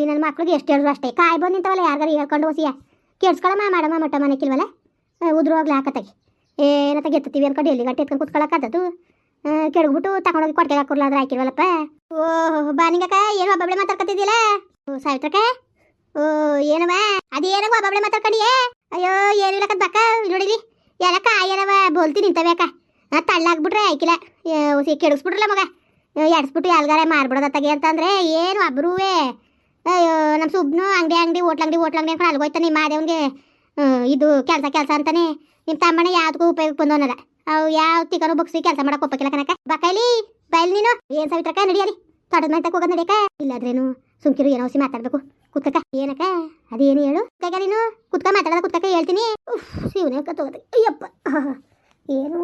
ಈ ನನ್ನ ಮಕ್ಳಿಗೆ ಎಷ್ಟು ಹೇಳಿದ್ರು ಅಷ್ಟೇ. ಕಾಯಿ ಬಂದು ನಿಂತವಲ್ಲ ಯಾರಿಗಾರು ಹೇಳ್ಕೊಂಡು ಹೋಸಿಯ ಕೆಡ್ಸ್ಕೊಳಮ್ಮ ಮಾಡಮ್ಮ ಮಟ್ಟ ಮನೆಕಿಲ್ವಲ್ಲ? ಉದ್ರೋಗ್ಲಿ ಹಾಕತ್ತಾಗಿ ಏನತ್ತ ಗೆತ್ತೀವಿ ಅನ್ಕೊಂಡು ಎಲ್ಲಿ ಗಂಟೆ ಎತ್ಕೊಂಡು ಕುತ್ಕೊಳಕ್ಕದ್ದು ಕೆಡಗ್ಬಿಟ್ಟು ತಗೊಂಡೋಗಿ ಕೊಟ್ಟಿಗೆ ಹಾಕೋರ್ಲ ಆದ್ರೆ ಹಾಕಿಲ್ವಲ್ಲಪ್ಪ? ಓಹ್ ಬಾನಿಗಕ್ಕ ಏನು ಒಬ್ಬೊಬ್ಳೆ ಮಾತಾಡ್ಕೊತಿದ್ದಿಲ್ಲ ಓ, ಸಾವಿತ್ರಕ್ಕ? ಓ, ಏನವ? ಅದೇನಾಗ ಒಬ್ಬೊಬ್ಳೆ ಮಾತಾಡ್ಕೊಂಡಿಯೇ? ಅಯ್ಯೋ ಏನಿಲ್ಲ ಬಕ್ಕ ನೋಡಿಲಿ ಎಲ್ಲಕ್ಕ ಏನವ? ಬೋಲ್ತಿ ನಿಂತವೆ ಅಕ್ಕ. ತಳ್ಳಾಗ್ಬಿಟ್ರೆ ಆಯ್ಕಿಲ್ಲ. ಹೊಸಿ ಕೆಡಿಸ್ಬಿಟ್ರಲ್ಲ ಮಗ. ಎಡ್ಸ್ಬಿಟ್ಟು ಎಲ್ಗಾರ ಮಾರ್ಬಿಡೋದ ತಗಿ ಅಂತಂದ್ರೆ ಏನು ಒಬ್ರುವೆ ನಮ್ಮ ಸುಬ್ನು ಅಂಗಡಿ ಅಂಗಡಿ ಓಟ್ಲ ಅಂಗಡಿ, ಹೋಟ್ಲ್ ಅಂಗಡಿ ಅನ್ಕೊಂಡು ಅಲ್ಗೋಯ್ತಾನೆ ಮಾದೇವನ್ಗೆ. ಇದು ಕೆಲಸ ಕೆಲಸ ಅಂತಾನೆ. ನಿಮ್ಮ ತಮ್ಮನ ಯಾವ್ದಕ್ಕೂ ಉಪಯೋಗಕ್ಕೆ ಬಂದವನಲ್ಲ ಅವು ಯಾವ ತಿಕ್ಕನು ಬಗ್ಸಿ ಕೆಲಸ ಮಾಡಕ್ ಒಪ್ಪಕ್ಕಿಲ್ಲ ಕನಕ ಬಕೈಲಿ ಬೈಲ್ ನೀನು. ಏನ್ ಸವಿತ್ರಕ ನಡಿಯಲಿ. ತಡದ ಮೇಲೆ ಹೋಗೋದು ನಡಿಯಕ ಇಲ್ಲಾದ್ರೇನು ಸುಮ್ಕಿರು ಏನೋ ಸಿ ಮಾತಾಡ್ಬೇಕು. ಕುತ್ಕಕ ಏನಕ್ಕ? ಅದೇನು ಹೇಳು? ಕೈಗ ನೀನು? ಕುತ್ಕ, ಮಾತಾಡೋದ ಕುತ್ಕಕ ಹೇಳ್ತೀನಿ. ಶಿವನೇ ಕತ್ತೋಗತ್ತೆ ಅಯ್ಯಪ್ಪ. ಏನು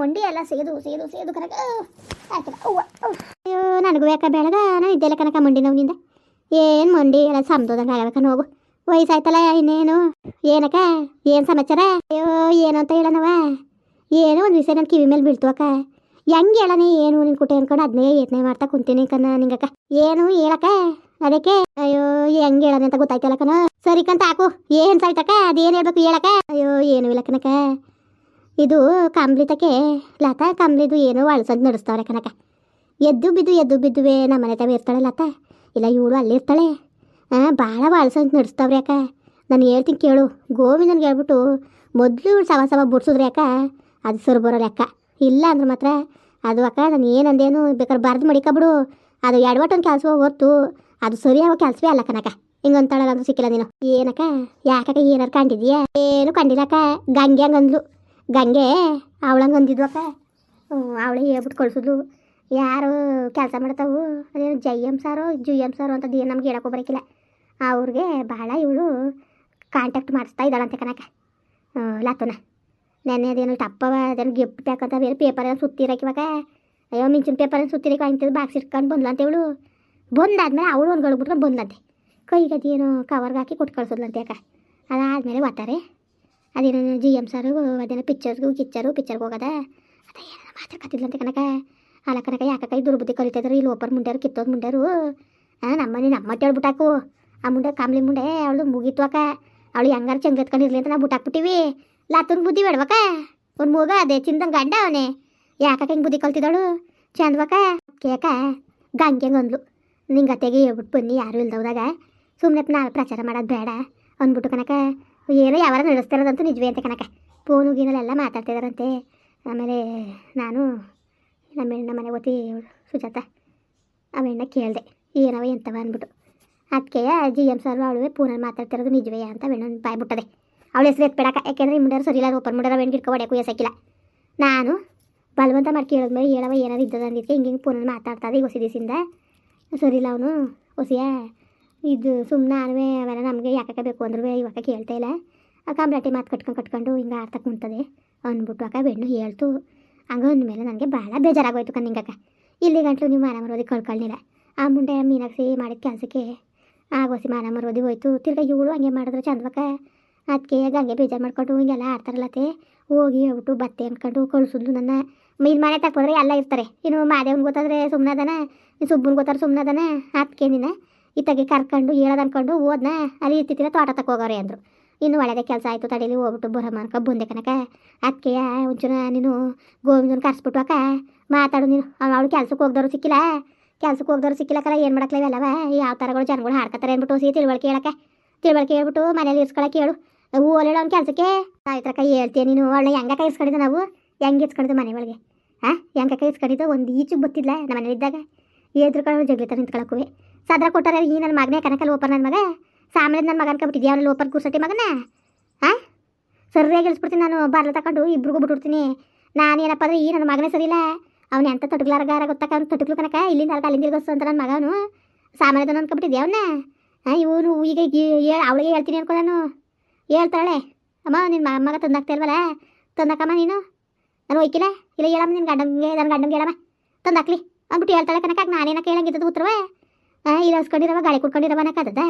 ಮಂಡಿ ಎಲ್ಲ ಸೇದು ಸೇದು ಸೇದು ಕನಕ ಆಯ್ತಲ್ಲ ನನಗೂ ಯಾಕ ಬೆಳಗ ನಾನು ಇದ್ದೆಲ್ಲ ಕನಕ ಮಂಡಿ ನೋವಿನಿಂದ. ಏನು ಮಂಡಿ, ಎಲ್ಲ ಸಮದೋದಂಗೆ ಆಗಬೇಕ ಹೋಗು ವಯಸ್ಸಾಯ್ತಲ್ಲ ಇನ್ನೇನು? ಏನಕ್ಕ? ಏನು ಸಮಾಚಾರ? ಅಯ್ಯೋ, ಏನು ಅಂತ ಹೇಳನವ. ಏನೋ ಒಂದು ವಿಷಯ ನನ್ನ ಕಿವಿ ಮೇಲೆ ಅಕ್ಕ. ಹೆಂಗೆ ಹೇಳನೆ ಏನು ನಿನ್ ಕುಟೆ ಅನ್ಕೊಂಡು ಅದನ್ನೇ ಯತ್ನೆ ಮಾಡ್ತಾ ಕುಂತೀನಿ ಕನ್ನ ನಿಂಗಕ್ಕ. ಏನು ಹೇಳಕ್ಕ? ಅದಕ್ಕೆ? ಅಯ್ಯೋ, ಹೆಂಗೆ ಹೇಳನೆ ಅಂತ ಗೊತ್ತಾಯ್ತಲ್ಲ ಕಣ. ಸರಿ ಕಂತ ಹಾಕು ಏನು ಸಾಯ್ತಕ್ಕ? ಅದೇನು ಹೇಳ್ಬೇಕು ಹೇಳಕ್ಕ? ಅಯ್ಯೋ, ಏನು ಇಲ್ಲ ಕನಕ ಇದು ಕಂಬ್ಳಿತಕ್ಕೆ, ಲತಾ ಕಂಬ್ಲಿದು ಏನೋ ಅಳ್ಸೋದು ನಡೆಸ್ತಾವ್ರೆ ಕನಕ ಎದ್ದು ಬಿದ್ದು, ಎದ್ದು ಬಿದ್ದುವೆ ನಮ್ಮ ಮನೆ ತವ ಇರ್ತಾಳೆ ಲತಾ. ಇಲ್ಲ, ಇವಳು ಅಲ್ಲಿರ್ತಾಳೆ ಹಾಂ ಭಾಳ ಬಾಳ್ಸಂತ ನಡೆಸ್ತಾವ್ರಿ ಅಕ್ಕ ನಾನು ಹೇಳ್ತೀನಿ ಕೇಳು. ಗೋವಿಂದನ್ಗೆ ಹೇಳ್ಬಿಟ್ಟು ಮೊದಲು ಇವಳು ಸವ ಸವ ಬಿಡ್ಸಿದ್ರಿ ಅಕ್ಕ ಅದು ಸರ್ ಬರೋ ಅಕ್ಕ ಇಲ್ಲ ಅಂದ್ರೆ ಮಾತ್ರ. ಅದು ಅಕ್ಕ, ನಾನು ಏನಂದೇನು ಬೇಕಾದ್ರೆ ಬರ್ದು ಮಡಿಕಬಿಡು. ಅದು ಎಡವಟ್ಟೊಂದು ಕೆಲಸ ಹೊರ್ತು ಅದು ಸರಿಯಾಗೋ ಕೆಲಸವೇ ಅಲ್ಲ ಕನಕ ಹಿಂಗಂತಾಳಲ್ಲ ಅಂದ್ರೆ ಸಿಕ್ಕಿಲ್ಲ ನೀನು. ಏನಕ್ಕ? ಯಾಕಕ್ಕ ಏನಾರು ಕಂಡಿದ್ಯಾ? ಏನು ಕಂಡಿಲ್ಲಕ್ಕ ಗಂಗೆ ಹಂಗಂದ್ಲು ಗಂಗೆ ಅವಳಂಗೆ ಅಂದಿದ್ವು ಅಕ್ಕ. ಅವಳೇ ಹೇಳ್ಬಿಟ್ಟು ಕಳ್ಸಿದ್ಲು. ಯಾರು ಕೆಲಸ ಮಾಡ್ತಾವು? ಅದೇನು ಜೈ ಎಂ ಸಾರೋ ಜು ಎಂ ಸಾರೋ ಅಂತದ್ದು ಏನು ನಮ್ಗೆ ಹೇಳಕ್ಕೂ ಬರೋಕ್ಕಿಲ್ಲ ಅವ್ರಿಗೆ ಭಾಳ ಇವಳು ಕಾಂಟ್ಯಾಕ್ಟ್ ಮಾಡಿಸ್ತಾ ಇದ್ದಾಳಂತೆ ಕನಕ ಲತ್ತನ ನೆನ್ನೆ ಅದೇನು ಟಪ್ಪವ ಅದೇನು ಗಿಫ್ಟ್ ಪ್ಯಾಕಂತ ಬೇರೆ ಪೇಪರ್ ಏನು ಸುತ್ತಿರಕಿವಾಗ ಅಯ್ಯೋ, ಮಿಂಚಿನ ಪೇಪರ್ ಏನು ಸುತ್ತಿರಕ್ಕೆ ಅಂತಿದ್ದು ಬಾಕ್ಸ್ ಇಟ್ಕೊಂಡು ಬಂದ್ಲಂತೆ ಇವಳು. ಬಂದಾದ್ಮೇಲೆ ಅವಳು ಒಂದು ಗಳು ಬಿಟ್ಕೊಂಡು ಬಂದಂತೆ ಕೈಗೆ ಅದೇನು ಕವರ್ಗೆ ಹಾಕಿ ಕೊಟ್ಟು ಕಳ್ಸೋದ್ಲಂತೆ ಯಾಕ ಅದಾದಮೇಲೆ ಓದ್ತಾರೆ ಅದೇನೋ ಜಿ ಎಂ ಸಾರು, ಅದೇನೋ ಪಿಕ್ಚರ್ಸ್ಗೂ ಕಿಚ್ಚರು ಪಿಕ್ಚರ್ಗೆ ಹೋಗೋದ. ಏನಾರ ಮಾತಾಡ್ಕತ್ತಿದ್ಲಂತೆ ಕನಕ ಅಲ್ಲ ಕನಕ ಯಾಕಕ್ಕ ಈ ದುರ್ಬುದ್ಧಿ ಕಲಿತಿದ್ರು ಇಲ್ಲಿ ಒಬ್ಬರು ಮುಂಡ್ಯಾರು ಕಿತ್ತೋದು ಮುಂಡ್ಯಾರು? ನಮ್ಮನೆ ನಮ್ಮ ಹೇಳ್ಬಿಟ್ಟಾಕು ಆ ಮುಂಡೆ ಕಾಮ್ಲಿ ಮುಂಡೆ, ಅವಳು ಮುಗೀತು ಅಕ್ಕ ಅವಳು ಹೆಂಗಾರು ಚಂಗ ಎತ್ಕೊಂಡಿರ್ಲಿ ಅಂತ ನಾವು ಬಿಟ್ಟಾಕ್ಬಿಟ್ಟಿವಿ ಲಾತುನ್ ಬುದ್ಧಿ ಬೇಡವಕ್ಕ ಒಂದು ಮೂಗ, ಅದೇ ಚಿಂದಂಗೆ ಗಂಡ ಅವನೇ. ಯಾಕಕ್ಕ ಹಿಂಗೆ ಬುದ್ಧಿ ಕಲ್ತಿದ್ದಾಳು? ಚಂದ್ವಕ್ಕ ಕೇಕ? ಗಂಗೆ ಅಂದ್ಲು. ನಿಂಗೆ ಅತ್ತೆಗೆ ಹೇಳ್ಬಿಟ್ಟು ಬನ್ನಿ, ಯಾರು ಇಲ್ದವ್ದಾಗ ಸುಮ್ಮನೆ ನಾಳೆ ಪ್ರಚಾರ ಮಾಡೋದು ಬೇಡ ಅಂದ್ಬಿಟ್ಟು ಕನಕ ಏನೋ ಯಾವಾರ ನಡೆಸ್ತಿರೋದಂತೂ ನಿಜವೇ ಅಂತ ಕನಕ ಫೋನು ಗೀನಲ್ಲೆಲ್ಲ ಮಾತಾಡ್ತಿದಾರಂತೆ. ಆಮೇಲೆ ನಾನು ನಮ್ಮ ಹೆಣ್ಣ ಮನೆ ಓತಿ ಸುಜಾತ, ಅವೆಣ್ಣ ಕೇಳಿದೆ, ಏನವ ಎಂತವ ಅಂದ್ಬಿಟ್ಟು. ಅದಕ್ಕೆ ಜಿ ಎಂ ಸರ್ ಅವಳು ಪೂನಲ್ಲಿ ಮಾತಾಡ್ತಿರೋದು ನಿಜವೇ ಅಂತ ವೆಣ್ಣನ ಬಾಯ್ ಬಿಟ್ಟದೆ ಅವಳ ಹೆಸರು ಎತ್ಬೇಡಕ ಯಾಕೆಂದ್ರೆ ಮುಂಡಾರು ಸರಿ ಇಲ್ಲ ಓಪನ್ ಮುಂಡಾರ ವೆಣ್ಣ ಗಿಡ್ಕೊ ಹೊಡೆಯಕ್ಕೂ ಎಸಕ್ಕಿಲ್ಲ. ನಾನು ಬಲವಂತ ಮಾಡಿ ಕೇಳಿದ್ಮೇಲೆ ಹೇಳವ ಏನಾರು ಇದ್ದದ ಅಂದಿದ್ದಕ್ಕೆ ಹಿಂಗೆ ಹಿಂಗೆ ಪೂನಲ್ಲಿ ಮಾತಾಡ್ತದೆ ಈಗ ಹೊಸ ದಿವಸಿಂದ. ಸರಿ ಇಲ್ಲ ಅವನು, ಹೊಸಿಯ, ಇದು ಸುಮ್ಮನೆ ನಾನುವೇ ಅವೆಲ್ಲ ನಮಗೆ ಯಾಕಕ್ಕೆ ಬೇಕು ಅಂದ್ರೂ ಇವಾಗ ಕೇಳ್ತಾ ಇಲ್ಲ. ಆ ಕಂಬ್ಲಾಟಿ ಮಾತು ಕಟ್ಕೊಂಡು ಕಟ್ಕೊಂಡು ಹಿಂಗೆ ಆಡ್ತಾ ಕುಂತದೆ ಅಂದ್ಬಿಟ್ಟು ಅಕ್ಕ ಬೆಣ್ಣು ಹೇಳ್ತು. ಹಂಗೆ ಅಂದಮೇಲೆ ನನಗೆ ಭಾಳ ಬೇಜಾರಾಗೋಯ್ತು ಕಣ್ಣಿಂಗಕ್ಕ ಇಲ್ಲಿ ಗಂಟ್ಲು ನೀವು ಮಾನ ಮರೋದಿ ಕಳ್ಕೊಳ್ಳಿಲ್ಲ ಆ ಮುಂಡೆ ಮೀನಾಕ್ಷಿ ಮಾಡಿದ ಕೆಲಸಕ್ಕೆ ಆಗೋಸಿ ಮಾನ ಮರೋದಿ ಹೋಯ್ತು. ತಿರ್ಗ ಇವಳು ಹಂಗೆ ಮಾಡಿದ್ರೆ ಚಂದವಕ್ಕ ಅದಕ್ಕೆ ಹಂಗೆ ಬೇಜಾರು ಮಾಡ್ಕೊಂಡು ಹಿಂಗೆಲ್ಲ ಆಡ್ತಾರಲ್ಲತ್ತೆ ಹೋಗಿ ಹೇಳ್ಬಿಟ್ಟು ಬತ್ತೆ ಅಂದ್ಕೊಂಡು ಕಳಿಸಿದ್ಲು ನನ್ನ. ಮೀನು ಮನೆ ತಕ್ಕೋದ್ರೆ ಎಲ್ಲ ಇರ್ತಾರೆ. ಇನ್ನು ಮಾದೇವನ್ ಗೊತ್ತಾದ್ರೆ ಸುಮ್ಮನದನ ಸುಬ್ಬನ್ ಗೊತ್ತಾರೆ ಸುಮ್ಮನದನ ಅದಕ್ಕೆ ನೀನು ಇತ್ತಾಗೆ ಕರ್ಕೊಂಡು, ಹೇಳೋದು ಅಂದ್ಕೊಂಡು ಹೋದ್ನ. ಅಲ್ಲಿ ಇರ್ತಿತ್ತಿಲ್ಲ ತೋಟ ತಕ್ಕ ಹೋಗೋರೆ ಅಂದರು. ಇನ್ನು ಒಳಗೆ ಕೆಲಸ ಆಯಿತು, ತಡೀಲಿ ಹೋಗ್ಬಿಟ್ಟು ಬುರ ಮಾಡ್ಕೊ ಬಂದೆ ಕನಕ ಅದಕ್ಕೆ ಒಂಚೂರ ನೀನು ಗೋವಿಂದನ ಕರ್ಸ್ಬಿಟ್ಟು ಅಕ್ಕ ಮಾತಾಡು ನೀನು. ಅವಳು ಕೆಲ್ಸಕ್ಕೆ ಹೋಗ್ದವ್ರು ಸಿಕ್ಕಿಲ್ಲ. ಕೆಲ್ಸಕ್ಕೆ ಹೋಗ್ದವ್ರು ಸಿಕ್ಕಿಲ್ಲ ಕಲ ಏನು ಮಾಡಕ್ಲ ಇವೆಲ್ಲವ ಯಾವ ಥರಗಳು ಜನಗಳು ಹಾಡ್ಕತ್ತಾರೆ ಅಂದ್ಬಿಟ್ಟು ಸಿ ತಿಳುವಳಿಕೆ ಹೇಳಕ್ಕೆ. ತಿಳುವಳಿಕೆ ಹೇಳ್ಬಿಟ್ಟು ಮನೇಲಿ ಇರ್ಸ್ಕೊಳಕ್ಕೆ ಹೇಳು. ಓಲೇಳು ಅವ್ನ ಕೆಲಸಕ್ಕೆ. ಸಾವಿತ್ರಕ್ಕ, ಹೇಳ್ತೀಯ ನೀನು. ಅವಳನ್ನ ಹೆಂಗಕ್ಕ ಇಸ್ಕೊಂಡಿದ್ದು ನಾವು? ಹೆಂಗೆ ಇಸ್ಕೊಂಡಿದ್ದು ಮನೆ ಒಳಗೆ? ಹಾಂ ಹೆಂಗಕ್ಕ ಇಸ್ಕೊಂಡಿದ್ದು? ಒಂದು ಈಚಿಗೆ ಗೊತ್ತಿಲ್ಲ ನಮ್ಮ ಮನೇಲಿ ಇದ್ದಾಗ? ಎದ್ರುಕೊಂಡು ಜಗ್ಲಿತ ನಿಂತ್ಕೊಳಕ್ಕೂ ಸದ್ರ ಕೊಟ್ಟಾರೆ ಈ ನನ್ನ ಮಗನೇ ಕನಕಲ್ಲಿ ಓಪನ್ ನನ್ನ ಮಗ. ಸಾಮಾನ್ಯ ನನ್ನ ಮಗನ ಕಬಿಟ್ಟಿದ್ಯಾ? ಅವನಲ್ಲಿ ಓಪರ್ ಕೂರ್ಸತಿ ಮಗನ? ಹಾಂ ಸರಿಯಾಗಿ ಇಳಿಸ್ಬಿಡ್ತೀನಿ ನಾನು. ಬಾರ್ಲ ತಗೊಂಡು ಇಬ್ರಿಗೂ ಬಿಟ್ಬಿಡ್ತೀನಿ. ಏನಪ್ಪ ಅಂದ್ರೆ ಈ ನನ್ನ ಮಗನೇ ಸರಿಯಿಲ್ಲ. ಅವ್ನು ಎಂತ ತೊಟಗ್ಲಾರಗಾರ ಗೊತ್ತಾಕ ಅವ್ನು ತೊಟಗ್ಲು ಕನಕ ಇಲ್ಲಿಂದ ಅಲ್ಕ ಅಲ್ಲಿಂದ ಗೊತ್ತು ಅಂತ ನನ್ನ ಮಗನು. ಸಾಮಾನ್ಯದನ ಅನ್ಕೊಬಿಟ್ಟಿದ್ಯಾ ಅವನ್ನ ಹಾಂ ಇವನು ಈಗ ಅವಳಿಗೆ ಹೇಳ್ತೀನಿ ಅನ್ಕೊ ನಾನು. ಹೇಳ್ತಾಳೆ. ಅಮ್ಮ ನಿನ್ನ ಮಗ ತಂದಾಕ್ತಾ ಇಲ್ವಲ್ಲ? ತಂದಾಕಮ್ಮ ನೀನು? ನಾನು ಒಯ್ಕಿಲ್ಲ ಇಲ್ಲ, ಹೇಳಮ್ಮ ನಿನ್ನ ಗಂಡಂಗೆ ನನ್ನ ಗಂಡಂಗೆ ಹೇಳಮ್ಮ. ತಂದಾಕ್ಲಿ. ಅಂದ್ಬಿಟ್ಟು ಹೇಳ್ತಾಳೆ ಕನಕ ನಾನೇನ ಕೇಳಂಗಿದ್ದದು ಉತ್ತರವ? ಇಲ್ಲಿ ಹಸ್ಕೊಂಡಿರವ ಗಾಳಿ ಕುಡ್ಕೊಂಡಿರವ ಅನ್ನಕ್ಕದ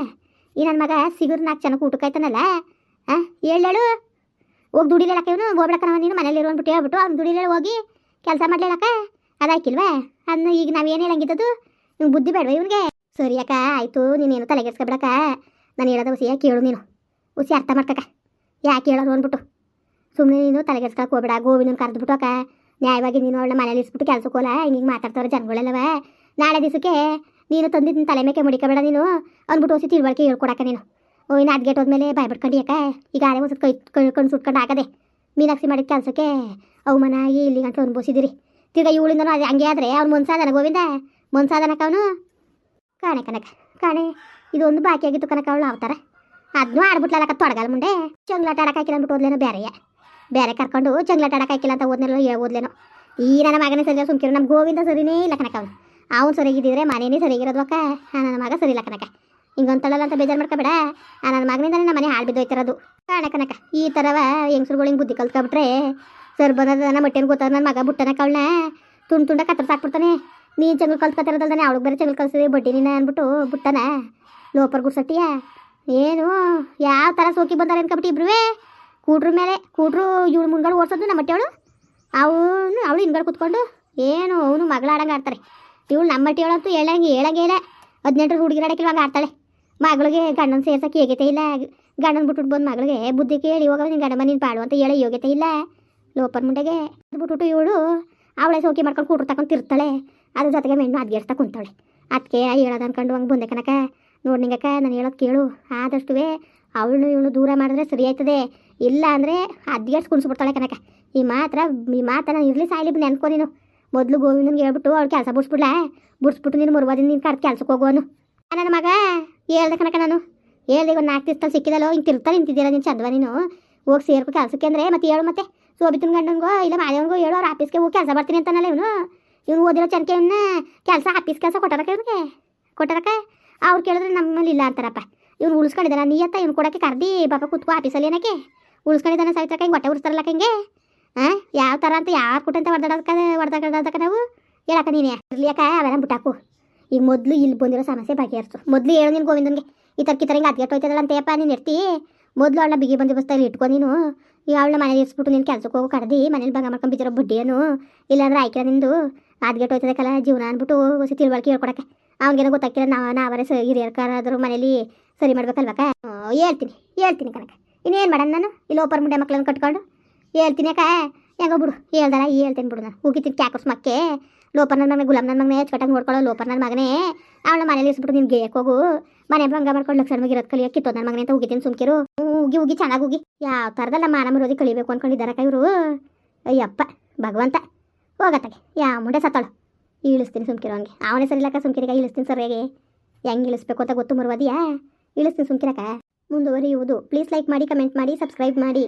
ಈ ನನ್ನ ಮಗ ಸಿಗುರು ನಾಲ್ಕು ಚೆನ್ನಾಗಿ ಊಟಕ್ಕಾಯ್ತಾನಲ್ಲ ಹಾಂ ಹೇಳೇಳು ಹೋಗಿ ದುಡಿಲೇಳಕ್ಕ ಇವನು ಹೋಗ್ಬಿಡಕ್ಕ ನಾವು ನೀನು ಮನೇಲಿ ಅಂದ್ಬಿಟ್ಟು ಹೇಳ್ಬಿಟ್ಟು ಅವ್ನು ದುಡಿಲೇ ಹೋಗಿ ಕೆಲಸ ಮಾಡ್ಲೇಳಕ್ಕ. ಅದಾಕಿಲ್ವಾ ಅದನ್ನ ಈಗ ನಾವೇನು ಹೇಳಂಗಿದ್ದದು ಇವ್ನು ಬುದ್ಧಿ ಬೇಡವ ಇವನಿಗೆ? ಸರಿ ಅಕ್ಕ, ಆಯಿತು, ನೀನೇನು ತಲೆಗೆಡ್ಸ್ಕೊಬಿಡಕ್ಕ. ನಾನು ಹೇಳೋದ ಹುಸಿಯ ಕೇಳು ನೀನು. ಉಸಿ ಅರ್ಥ ಮಾಡ್ಕಕ್ಕ ಯಾಕೆ ಹೇಳೋರು ಅಂದ್ಬಿಟ್ಟು. ಸುಮ್ಮನೆ ನೀನು ತಲೆಗೆಡ್ಸ್ಕೊಳಕ್ಕೆ ಹೋಗ್ಬೇಡ ಗೋವಿನ ಕರೆದ್ಬಿಟ್ಟು ಅಕ್ಕ. ನ್ಯಾಯವಾಗಿ ನೀನು ಅವಳ ಮನೇಲಿ ಇಸ್ಬಿಟ್ಟು ಕೆಲ್ಸಕ್ಕೆ ಹೋಲ ಹಿಂಗೆ ಮಾತಾಡ್ತಾರೆ ಜನಗಳೆಲ್ಲವ. ನಾಳೆ ದಿವಸಕ್ಕೆ ನೀನು ತಂದಿದ್ದ ತಲೆ ಮೇಕೆ ಮುಡಿಕಬೇಡ ನೀನು. ಅಂದ್ಬಿಟ್ಟು ಹೊಸಿ ತಿಳುವಳಿಕೆ ಹೇಳ್ಕೊಡಕ್ಕ ನೀನು. ಓ, ಇನ್ನು ಅದ್ಗೆಟ್ ಹೋದ್ಮೇಲೆ ಬಾಯ್ ಬಿಟ್ಕೊಂಡು ಯಾಕ ಈಗ ಗಾಡಿ ಹೊಸ ಕೈ ಕೈ ಕಣ್ಣು ಸುಟ್ಕೊಂಡು ಆಗದೆ. ಮೀನಾಕ್ಷಿ ಮಾಡಿದ ಕೆಲಸಕ್ಕೆ ಅವಮಾನ ಇಲ್ಲಿ ಗಂಟು ಅನ್ಭವಿಸಿದಿರಿ. ತಿರ್ಗಾ ಇವಳಿಂದನೂ ಅದು ಹಂಗೆ ಆದರೆ ಅವ್ನು ಮನ್ಸಾದನ ಗೋವಿಂದ? ಮನ್ಸಾದನಕ ಅವನು? ಕಾಣೆ ಕನಕ ಕಾಣೆ. ಇದೊಂದು ಬಾಕಿ ಆಗಿತ್ತು ಕನಕ ಅವಳು ಅವತಾರ ಅದನ್ನೂ ಆಡ್ಬಿಟ್ಲಕ್ಕ ತೊಡಗಲ್ ಮುಂದೆ. ಚಂಗ್ಲಾಟ ಆಡಕ್ಕೆ ಹಾಕಿಲ್ಲ ಅಂದ್ಬಿಟ್ಟು ಓದ್ಲೇನೋ ಬೇರೆಯ ಬೇರೆ ಕರ್ಕೊಂಡು ಚಂಗ್ಲಾಟ ಆಡಕ್ಕೆ ಹಾಕಿಲ್ಲ ಅಂತ ಓದ್ನೇನೋ ಓದ್ಲೇನೋ. ಈ ನನ್ನ ಮಗನೇ ಸರಿ ಸುಮ್ಕಿರು. ನಮ್ಮ ಗೋವಿಂದ ಸರಿನೇ ಇಲ್ಲ ಕನಕ ಅವನು. ಅವನು ಸರಿಗಿದ್ದಿದ್ರೆ ಮನೇನೇ ಅಕ್ಕ ನನ್ನ ಮಗ ಸರಿ ಇಲ್ಲ ಕನಕ ಹಿಂಗೊಂತಳಲ್ಲ ಅಂತ ಬೇಜಾರು ಮಾಡ್ಕೊಬೇಡ. ನನ್ನ ಮಗನಿಂದನೇ ನಮ್ಮ ಮನೆ ಹಾಳು ಬಿದ್ದೋಯ್ತಿರೋದು ಕಾಣ ಕನಕ ಈ ಥರವ ಹೆಂಗ್ಸ್ರುಗಳು ಹಿಂಗೆ ಬುದ್ಧಿ ಕಲ್ತ್ಕೊಬಿಟ್ರೆ ಸರ್ ಬಂದದ ನಮ್ಮ ಮಟ್ಟೇನು ಗೊತ್ತಾರ ನನ್ನ ಮಗ ಬುಟ್ಟನ ಅವಳನ್ನ ತುಂಡು ತುಂಡ ಕತ್ರ ನೀನು ಚಂಗಲ್ ಕಲ್ತ್ಕೊತಿರೋದಲ್ದಾನೆ ಅವಳಿಗೆ ಬೇರೆ ಚಂಗಲ್ ಕಲ್ಸಿದೆ ಬಡ್ಡಿ ನೀನು ಅಂದ್ಬಿಟ್ಟು ಬುಟ್ಟನ. ಲೋಪರ್ ಗುಡ್ಸಟ್ಟಿಯ ಏನು? ಯಾವ ಥರ ಸೋಕಿ ಬಂದಾರೆ ಅನ್ಕೊಬಿಟ್ಟು ಇಬ್ರುವೇ? ಕೂಟ್ರ ಮೇಲೆ ಕೂಟ್ರು ಇವಳು ಮುಂದ್ಗಳು ಓಡಿಸೋದು ನಮ್ಮ ಮಟ್ಟೆವಳು ಅವನು, ಅವಳು ಹಿಂದ್ಗಡೆ ಕುತ್ಕೊಂಡು? ಏನು? ಅವನು ಮಗಳ ಆಡಂಗೆ ಆಡ್ತಾರೆ ಇವಳು ನಮ್ಮ ಹೇಳ ಹೇಳಂಗೆ ಹೇಳಂಗೆ ಇಲ್ಲ ಹದಿನೆಂಟರ ಹುಡುಗಿರಾಡಕ್ಕೆ ಇವಾಗ ಆಡ್ತಾಳೆ. ಮಗಳಿಗೆ ಗಂಡನ ಸೇರ್ಸಕ್ಕೆ ಯೋಗ್ಯತೆ ಇಲ್ಲ. ಗಂಡನ ಬಿಟ್ಬಿಟ್ಟು ಬಂದು ಮಗಳಿಗೆ ಬುದ್ಧಿ ಕೇಳಿ ಇವಾಗ ನಿನ್ನ ಗಂಡ ನೀನು ಪಾಡು ಅಂತ ಹೇಳೋ ಯೋಗ್ಯತೆ ಇಲ್ಲ. ಲೋಪರ್ ಮುಂಡೆಗೆ ಬಿಟ್ಬಿಟ್ಟು ಇವಳು ಅವಳೆ ಸೋಕಿ ಮಾಡ್ಕೊಂಡು ಕೂಟ್ರು ತಗೊಂಡು ತಿರ್ತಾಳೆ. ಅದ್ರ ಜೊತೆಗೆ ಮೆಣ್ಣು ಅದ್ಗೇರ್ತಾ ಕುಂತಾಳೆ ಅದಕ್ಕೆ ಹೇಳೋದು ಅನ್ಕೊಂಡು ಹಂಗೆ ಬಂದೆ ಕನಕ ನೋಡಿ ನಿಂಗಕ್ಕ, ನಾನು ಹೇಳೋದು ಕೇಳು. ಆದಷ್ಟು ಅವಳು ಇವಳು ದೂರ ಮಾಡಿದ್ರೆ ಸರಿ ಆಯ್ತದೆ. ಇಲ್ಲ ಅಂದರೆ ಅದ್ಗೇರ್ಸ್ ಕುಣಿಸ್ಬಿಡ್ತಾಳೆ ಕನಕ ಈ ಮಾತ್ರ, ಈ ಮಾತನ್ನ ಇರಲಿ ಸಾಯ್ಲಿ ನೆನ್ಕೊ ನೀನು. ಮೊದಲು ಗೋವಿಂದನ್ಗೆ ಹೇಳ್ಬಿಟ್ಟು ಅವ್ಳು ಕೆಲಸ ಬಿಡ್ಸ್ಬಿಡ್ಲ? ಬಿಡ್ಸ್ಬಿಟ್ಟು ನೀನು ಮುರುವಾದಿನ ನೀನು ಕರೆದು ಕೆಲ್ಸಕ್ಕೆ ಹೋಗೋನು ನನ್ನ ಮಗ, ಹೇಳ್ದೆ ಕನಕ ನಾನು. ಹೇಳ್ದೆ ಒಂದು ನಾಲ್ಕು ದಿವಸದಲ್ಲಿ ಸಿಕ್ಕಿದಲ್ಲೋ, ಹಿಂಗೆ ತಿರ್ತಾ ನಿಂತಿದ್ದೀರ ನೀನು ಚಂದವ ನೀನು. ಹೋಗಿ ಸೇರ್ಕೊ ಕೆಲಸಕ್ಕೆ ಅಂದರೆ, ಮತ್ತೆ ಹೇಳು ಮತ್ತೆ. ಸೋಬಿತನ ಗಂಡನಿಗೋ, ಇಲ್ಲ ಮಾದೇವನ್ಗೋ ಹೇಳು ಅವ್ರು ಆಫೀಸ್ಗೆ ಹೋಗಿ ಕೆಲಸ ಬರ್ತೀನಿ ಅಂತಾನಲ್ಲ ಇವನು. ಇವನು ಓದಿರೋ ಚನಕೆ ಇವನ್ನ ಕೆಲಸ ಆಫೀಸ್ ಕೆಲಸ ಕೊಟ್ಟಾರಕ್ಕ ಇವ್ರಿಗೆ. ಕೊಟ್ಟಾರಕ್ಕ ಅವ್ರು ಕೇಳಿದ್ರೆ ನಮ್ಮಲ್ಲಿ ಇಲ್ಲ ಅಂತಾರಪ್ಪ. ಇವ್ನು ಉಳಿಸ್ಕೊಂಡಿದ್ದಾನ ನೀಯತ್ತ ಇವ್ನು ಕೊಡೋಕ್ಕೆ ಕರ್ದು ಬಾಪ ಕೂತ್ಕೋ ಆಫೀಸಲ್ಲಿ ಏನಕ್ಕೆ? ಉಳಿಸ್ಕೊಂಡಿದ್ದಾನೆ ಸಾಯ್ತಕ್ಕ ಹಿಂಗೆ ಹೊಟ್ಟೆ ಉಳಿಸ್ತಾರಲ್ಲ ಹಿಂಗೆ? ಯಾವ ಥರ ಅಂತ ಯಾರು ಕೊಟ್ಟಂತ ಹೊಡೆದಾಡೋದಕ್ಕ ಹೊಡೆದಾಡೋದಕ್ಕ ನಾವು? ಹೇಳಕ್ಕ ನೀನೇ. ಇರಲಿ ಅಕ್ಕ ಅವೆಲ್ಲ ಬಿಟ್ಟಾಕು? ಈಗ ಮೊದಲು ಇಲ್ಲಿ ಬಂದಿರೋ ಸಮಸ್ಯೆ ಬಗೆಹರಿಸು. ಮೊದಲು ಹೇಳು ನೀನು ಗೋವಿಂದನಿಗೆ. ಈ ಥರ ಅದು ಹಿಂಗೆ ಅದ್ಗೆಟ್ ಹೋಯ್ತದಲ್ಲ ಅಂತೇಪ್ಪ ನೀನು ಇರ್ತಿ. ಮೊದಲು ಅವಳ ಬಿಗಿ ಬಂದು ಬಸ್ತಾಗಿ ಇಟ್ಕೊ ನೀನು. ಈಗ ಅವಳ ಮನೇಲಿ ಇರಿಸ್ಬಿಟ್ಟು ನೀನು ಕೆಲಸಕ್ಕೆ ಹೋಗಿ ಕಡ್ದು ಮನೇಲಿ ಬಂಗ ಮಾಡ್ಕೊಂಡು ಬಿದ್ದಿರೋ ಬಡ್ಡಿಯೇನು ಇಲ್ಲಾಂದ್ರೆ ಆಯ್ಕೆ ನಿಂದು. ಅದ್ಗೆಟ್ ಹೋಯ್ತದಕ್ಕಲ್ಲ, ಜೀವನ ಅಂದ್ಬಿಟ್ಟು ಹೊಸ ತಿಳುವಳಿಕೆ ಹೇಳ್ಕೊಡಕ್ಕೆ. ಅವ್ನಿಗೇನೋ ಗೊತ್ತಾಗ್ತಿಲ್ಲ ನಾವು, ನಾವರೇ ಸ ಹಿರಿಯರ್ಕಾರಾದರೂ ಮನೇಲಿ ಸರಿ ಮಾಡ್ಬೇಕಲ್ವಕ್ಕ? ಹೇಳ್ತೀನಿ ಹೇಳ್ತೀನಿ ಕನಕ ಇನ್ನೇನು ಮಾಡೋಣ ನಾನು? ಇಲ್ಲಿ ಓಪರ್ ಮುಂಡೆ ಮಕ್ಕಳನ್ನು ಕಟ್ಕೊಂಡು? ಹೇಳ್ತೀನಿ ಅಕ್ಕ ಹೆಂಗೋ ಬಿಡು ಹೇಳ್ದಲ್ಲ ಹೇಳ್ತೀನಿ ಬಿಡು ನಾನು. ಹೋಗಿತ್ತೀನಿ ಕ್ಯಾಕರ್ಸ್ ಮಕ್ಕೆ. ಲೋಪರ್ ನನ್ನ ಮಗನೇ ಗುಲಾಮ್ ನನ್ನ ಮಗನೇ ಅಚ್ಚುಕಟ್ಟಾಗಿ ನೋಡ್ಕೊಳ್ಳೋ ಲೋಪರ್ ನನ್ನ ಮಗನೇ. ಅವಳ ಮನೇಲಿ ಇಸ್ಬಿಟ್ಟು ಗೇಯಕ್ಕೆ ಹೋಗು. ಮನೆ ಭಂಗ ಮಾಡ್ಕೊಂಡು ಲಕ್ಷಣವಾಗಿ ಇರೋದು ಕಲಿಯೋಕೆ ಕಿತ್ತೋದು ನನ್ನ ಮಗನೇ ಅಂತ ಹೋಗಿದ್ದೀನಿ ಸುಮ್ಕಿರು. ಉಗಿ ಉಗಿ, ಚೆನ್ನಾಗಿ ಹೋಗಿ ಯಾವ ಥರದಲ್ಲ ಮಾನ ಮರೋದಿ ಕಲಿಬೇಕು ಅನ್ಕೊಂಡಿದ್ದಾರಕ್ಕ ಇವರು. ಅಯ್ಯಪ್ಪ, ಭಗವಂತ. ಹೋಗತ್ತಾಗೆ ಯಾವ ಮುಂಡೆ ಸತ್ತಳು. ಇಳಿಸ್ತೀನಿ ಸುಮ್ಕಿರೋ ಹಂಗೆ ಅವನೇ ಸರಿ ಇಲ್ಲಕ್ಕ ಸುಮ್ಕಿರಿಗ ಇಳಿಸ್ತೀನಿ ಸರಿಯಾಗಿ. ಹೆಂಗೆ ಇಳಿಸ್ಬೇಕು ಅಂತ ಗೊತ್ತು ಮರುವದಿಯಾ? ಇಳಿಸ್ತೀನಿ ಸುಮ್ಕಿರಕ್ಕ. ಮುಂದುವರಿಯುವುದು. ಪ್ಲೀಸ್ ಲೈಕ್ ಮಾಡಿ, ಕಮೆಂಟ್ ಮಾಡಿ, ಸಬ್ಸ್ಕ್ರೈಬ್ ಮಾಡಿ.